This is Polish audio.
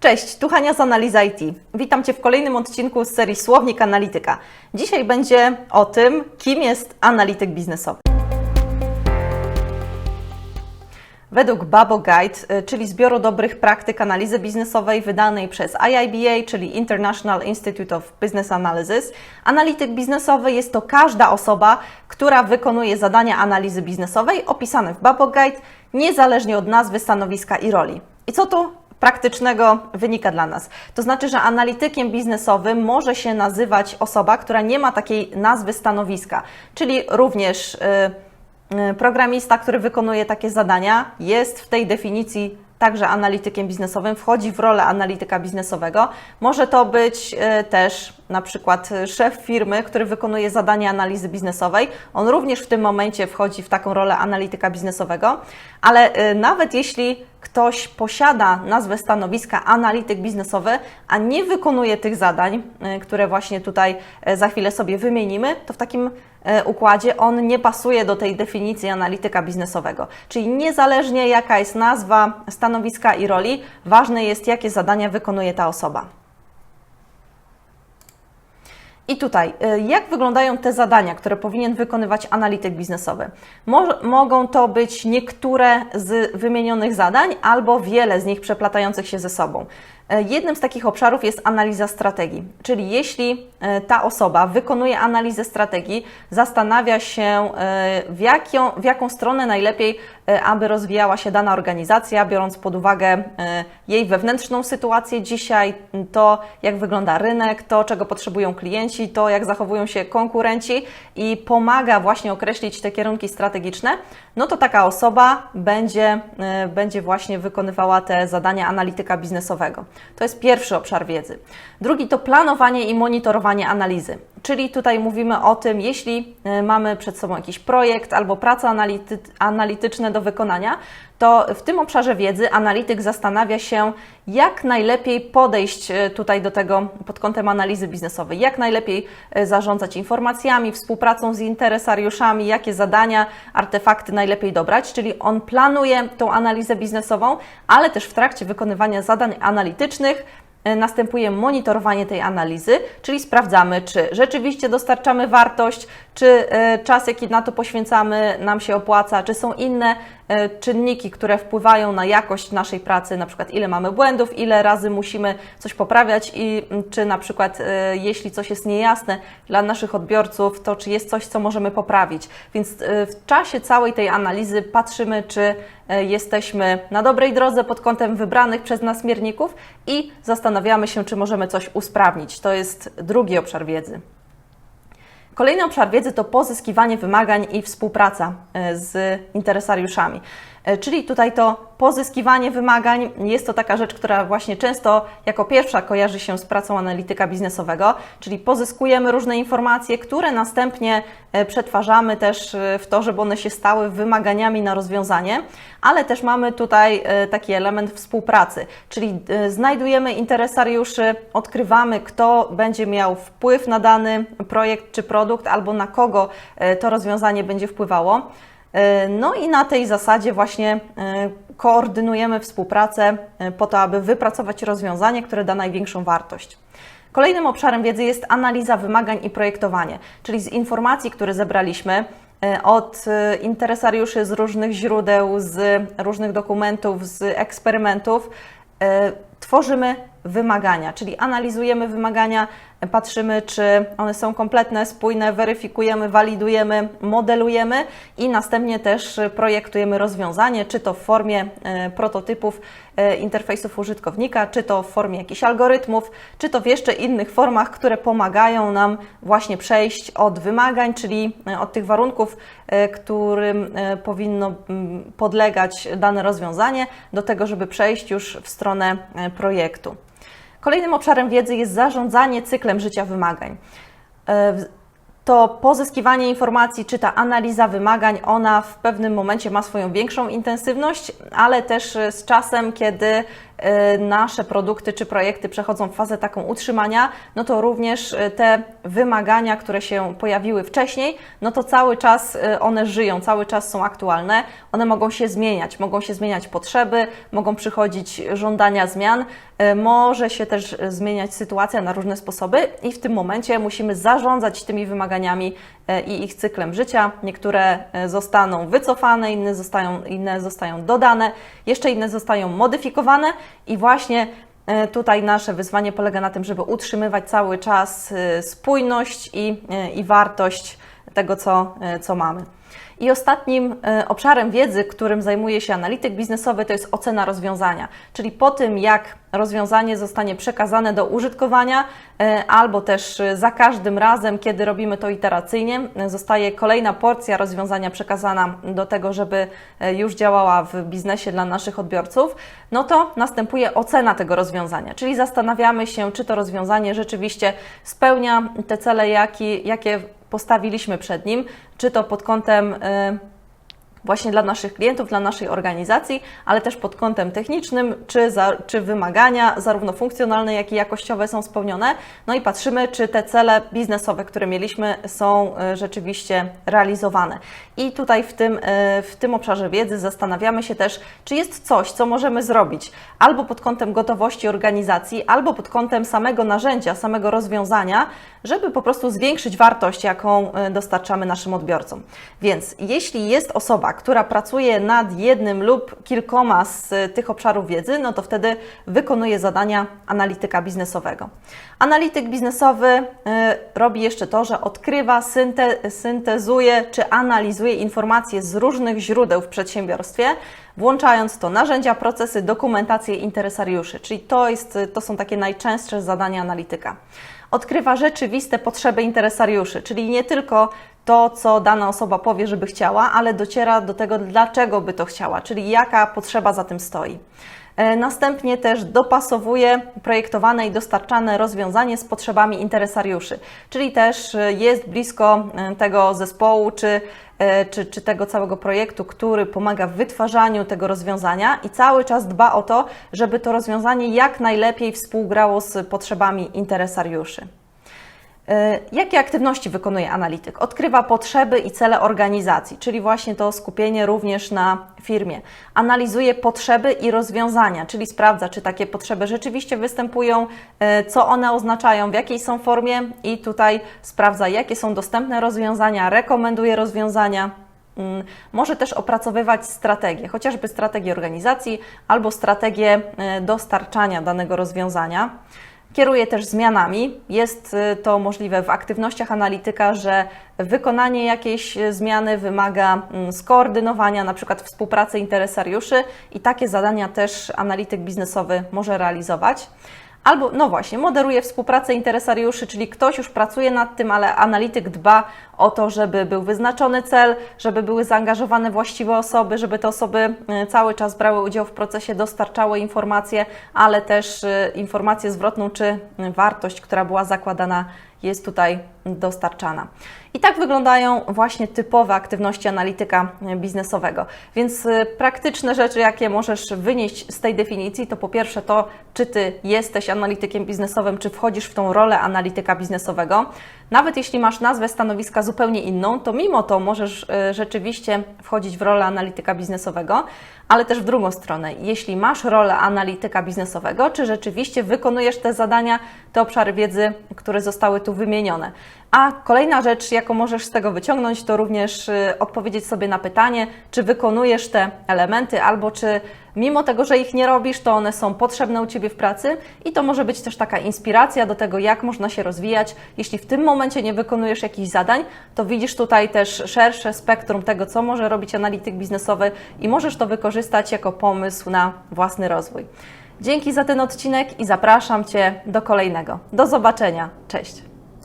Cześć, tu Hania z Analiza IT. Witam Cię w kolejnym odcinku z serii Słownik Analityka. Dzisiaj będzie o tym, kim jest analityk biznesowy. Według Babo Guide, y, czyli zbioru dobrych praktyk analizy biznesowej wydanej przez IIBA, czyli International Institute of Business Analysis, analityk biznesowy jest to każda osoba, która wykonuje zadania analizy biznesowej opisane w Babo Guide, niezależnie od nazwy, stanowiska i roli. I co tu praktycznego wynika dla nas. To znaczy, że analitykiem biznesowym może się nazywać osoba, która nie ma takiej nazwy stanowiska, czyli również y, y, programista, który wykonuje takie zadania, jest w tej definicji także analitykiem biznesowym, wchodzi w rolę analityka biznesowego. Może to być y, też na przykład szef firmy, który wykonuje zadania analizy biznesowej. On również w tym momencie wchodzi w taką rolę analityka biznesowego, ale nawet jeśli ktoś posiada nazwę stanowiska analityk biznesowy, a nie wykonuje tych zadań, które właśnie tutaj za chwilę sobie wymienimy, to w takim układzie on nie pasuje do tej definicji analityka biznesowego. Czyli niezależnie jaka jest nazwa stanowiska i roli, ważne jest, jakie zadania wykonuje ta osoba. I tutaj, y, jak wyglądają te zadania, które powinien wykonywać analityk biznesowy? Mo mogą to być niektóre z wymienionych zadań, albo wiele z nich przeplatających się ze sobą. E, jednym z takich obszarów jest analiza strategii, czyli jeśli e, ta osoba wykonuje analizę strategii, zastanawia się, e, w jaką, w jaką stronę najlepiej, aby rozwijała się dana organizacja, biorąc pod uwagę jej wewnętrzną sytuację dzisiaj, to jak wygląda rynek, to czego potrzebują klienci, to jak zachowują się konkurenci i pomaga właśnie określić te kierunki strategiczne, no to taka osoba będzie, będzie właśnie wykonywała te zadania analityka biznesowego. To jest pierwszy obszar wiedzy. Drugi to planowanie i monitorowanie analizy. Czyli tutaj mówimy o tym, jeśli e, mamy przed sobą jakiś projekt albo prace anality analityczne do wykonania, to w tym obszarze wiedzy analityk zastanawia się, jak najlepiej podejść e, tutaj do tego pod kątem analizy biznesowej, jak najlepiej e, zarządzać informacjami, współpracą z interesariuszami, jakie zadania, artefakty najlepiej dobrać, czyli on planuje tą analizę biznesową, ale też w trakcie wykonywania zadań analitycznych następuje monitorowanie tej analizy, czyli sprawdzamy, czy rzeczywiście dostarczamy wartość, czy e, czas, jaki na to poświęcamy, nam się opłaca, czy są inne e, czynniki, które wpływają na jakość naszej pracy, na przykład ile mamy błędów, ile razy musimy coś poprawiać i czy na przykład jeśli coś jest niejasne dla naszych odbiorców, to czy jest coś, co możemy poprawić. Więc w czasie całej tej analizy patrzymy, czy jesteśmy na dobrej drodze pod kątem wybranych przez nas mierników i zastanawiamy się, czy możemy coś usprawnić. To jest drugi obszar wiedzy. Kolejny obszar wiedzy to pozyskiwanie wymagań i współpraca e, z interesariuszami. E, czyli tutaj to pozyskiwanie wymagań jest to taka rzecz, która właśnie często jako pierwsza kojarzy się z pracą analityka biznesowego, czyli pozyskujemy różne informacje, które następnie e, przetwarzamy też w to, żeby one się stały wymaganiami na rozwiązanie, ale też mamy tutaj taki element współpracy, czyli znajdujemy interesariuszy, odkrywamy, kto będzie miał wpływ na dany projekt czy produkt, albo na kogo to rozwiązanie będzie wpływało. E, no i na tej zasadzie właśnie e, koordynujemy współpracę e, po to, aby wypracować rozwiązanie, które da największą wartość. Kolejnym obszarem wiedzy jest analiza wymagań i projektowanie, czyli z informacji, które zebraliśmy od interesariuszy z różnych źródeł, z różnych dokumentów, z eksperymentów, tworzymy wymagania, czyli analizujemy wymagania, patrzymy, czy one są kompletne, spójne, weryfikujemy, walidujemy, modelujemy i następnie też projektujemy rozwiązanie, czy to w formie e, prototypów e, interfejsów użytkownika, czy to w formie jakichś algorytmów, czy to w jeszcze innych formach, które pomagają nam właśnie przejść od wymagań, czyli e, od tych warunków, którym powinno podlegać dane rozwiązanie, do tego, żeby przejść już w stronę projektu. Kolejnym obszarem wiedzy jest zarządzanie cyklem życia wymagań. E, to pozyskiwanie informacji, czy ta analiza wymagań, ona w pewnym momencie ma swoją większą intensywność, ale też z czasem, kiedy e, nasze produkty czy projekty przechodzą w fazę taką utrzymania, no to również e, te wymagania, które się pojawiły wcześniej, no to cały czas e, one żyją, cały czas są aktualne, one mogą się zmieniać, mogą się zmieniać potrzeby, mogą przychodzić żądania zmian, może się też zmieniać sytuacja na różne sposoby i w tym momencie musimy zarządzać tymi wymaganiami i ich cyklem życia. Niektóre e, zostaną wycofane, inne zostają, inne zostają dodane, jeszcze inne zostają modyfikowane i właśnie e, tutaj nasze wyzwanie polega na tym, żeby utrzymywać cały czas e, spójność i, e, i wartość tego, co, e, co mamy. I ostatnim e, obszarem wiedzy, którym zajmuje się analityk biznesowy, to jest ocena rozwiązania. Czyli po tym, jak rozwiązanie zostanie przekazane do użytkowania, e, albo też za każdym razem, kiedy robimy to iteracyjnie, zostaje kolejna porcja rozwiązania przekazana do tego, żeby już działała w biznesie dla naszych odbiorców, no to następuje ocena tego rozwiązania. Czyli zastanawiamy się, czy to rozwiązanie rzeczywiście spełnia te cele, jaki, jakie postawiliśmy przed nim, czy to pod kątem y, właśnie dla naszych klientów, dla naszej organizacji, ale też pod kątem technicznym, czy, za, czy wymagania, zarówno funkcjonalne, jak i jakościowe są spełnione. No i patrzymy, czy te cele biznesowe, które mieliśmy, są y, rzeczywiście realizowane. I tutaj w tym, y, w tym obszarze wiedzy zastanawiamy się też, czy jest coś, co możemy zrobić albo pod kątem gotowości organizacji, albo pod kątem samego narzędzia, samego rozwiązania, żeby po prostu zwiększyć wartość, jaką y, dostarczamy naszym odbiorcom. Więc jeśli jest osoba, która pracuje nad jednym lub kilkoma z y, tych obszarów wiedzy, no to wtedy wykonuje zadania analityka biznesowego. Analityk biznesowy y, robi jeszcze to, że odkrywa, synte, syntezuje czy analizuje informacje z różnych źródeł w przedsiębiorstwie, włączając to narzędzia, procesy, dokumentację interesariuszy. Czyli to, jest, to są takie najczęstsze zadania analityka odkrywa rzeczywiste potrzeby interesariuszy, czyli nie tylko to, co dana osoba powie, żeby chciała, ale dociera do tego, dlaczego by to chciała, czyli jaka potrzeba za tym stoi. E, Następnie też dopasowuje projektowane i dostarczane rozwiązanie z potrzebami interesariuszy, czyli też e, jest blisko e, tego zespołu czy, czy, czy tego całego projektu, który pomaga w wytwarzaniu tego rozwiązania i cały czas dba o to, żeby to rozwiązanie jak najlepiej współgrało z potrzebami interesariuszy. E, Jakie aktywności wykonuje analityk? Odkrywa potrzeby i cele organizacji, czyli właśnie to skupienie również na firmie. Analizuje potrzeby i rozwiązania, czyli sprawdza, czy takie potrzeby rzeczywiście występują, e, co one oznaczają, w jakiej są formie i tutaj sprawdza, jakie są dostępne rozwiązania, rekomenduje rozwiązania. Mm, Może też opracowywać strategię, chociażby strategię organizacji albo strategię e, dostarczania danego rozwiązania. Kieruje też zmianami. Jest y, to możliwe w aktywnościach analityka, że wykonanie jakiejś y, zmiany wymaga mm, skoordynowania, na przykład współpracy interesariuszy i takie zadania też analityk biznesowy może realizować. Albo, no właśnie, moderuje współpracę interesariuszy, czyli ktoś już pracuje nad tym, ale analityk dba o to, żeby był wyznaczony cel, żeby były zaangażowane właściwe osoby, żeby te osoby y, cały czas brały udział w procesie, dostarczały informacje, ale też y, informację zwrotną, czy wartość, która była zakładana, jest tutaj dostarczana. I tak wyglądają właśnie typowe aktywności analityka biznesowego. Więc y, praktyczne rzeczy, jakie możesz wynieść z tej definicji, to po pierwsze to, czy ty jesteś analitykiem biznesowym, czy wchodzisz w tą rolę analityka biznesowego. Nawet jeśli masz nazwę stanowiska zupełnie inną, to mimo to możesz y, rzeczywiście wchodzić w rolę analityka biznesowego, ale też w drugą stronę. Jeśli masz rolę analityka biznesowego, czy rzeczywiście wykonujesz te zadania, te obszary wiedzy, które zostały tu wymienione. A kolejna rzecz, jaką możesz z tego wyciągnąć, to również y, odpowiedzieć sobie na pytanie, czy wykonujesz te elementy, albo czy mimo tego, że ich nie robisz, to one są potrzebne u Ciebie w pracy i to może być też taka inspiracja do tego, jak można się rozwijać. Jeśli w tym momencie nie wykonujesz jakichś zadań, to widzisz tutaj też szersze spektrum tego, co może robić analityk biznesowy i możesz to wykorzystać jako pomysł na własny rozwój. Dzięki za ten odcinek i zapraszam Cię do kolejnego. Do zobaczenia. Cześć!